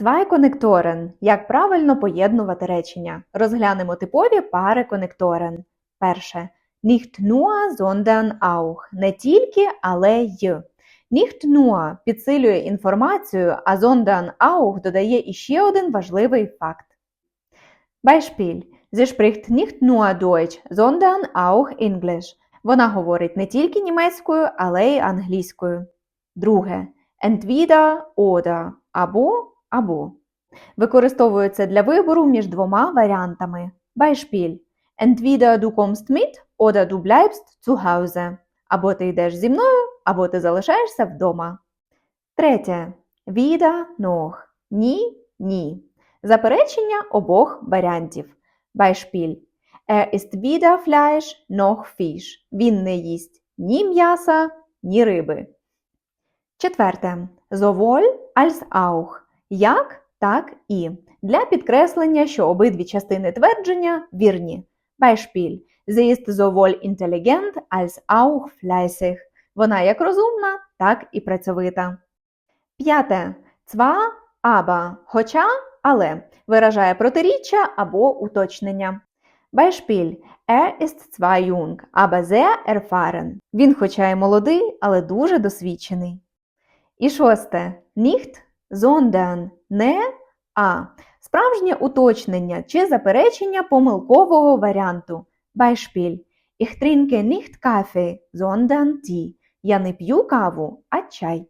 Zwei конекторен. Як правильно поєднувати речення? Розглянемо типові пари конекторен. Перше. Nicht nur, sondern auch. Не тільки, але й. Nicht nur підсилює інформацію, а sondern auch додає іще один важливий факт. Beispiel. Sie spricht nicht nur Deutsch, sondern auch English. Вона говорить не тільки німецькою, але й англійською. Друге. Entweder oder або або. Використовується для вибору між двома варіантами. Beispiel. Entweder du kommst mit oder du bleibst zu Hause. Або ти йдеш зі мною, або ти залишаєшся вдома. Третє. Wieder noch. Ні, ні. Заперечення обох варіантів. Beispiel. Er isst weder Fleisch noch Fisch. Він не їсть ні м'яса, ні риби. Четверте. Sowohl als auch. Як, так і. Для підкреслення, що обидві частини твердження вірні. Beispiel. Sie ist sowohl intelligent als auch fleißig. Вона як розумна, так і працьовита. П'яте. Zwar, aber. Хоча, але. Виражає протиріччя або уточнення. Beispiel. Er ist zwar jung, aber sehr erfahren. Він хоча й молодий, але дуже досвідчений. І шосте. Nicht, sondern. Не, а. Справжнє уточнення чи заперечення помилкового варіанту. Beispiel. Ich trinke nicht Kaffee, sondern Tee. Я не п'ю каву, а чай.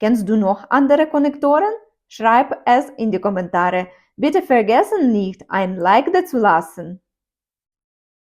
Kennst du noch andere Konnektoren? Schreib es in die Kommentare. Bitte vergessen nicht, ein Like dazulassen.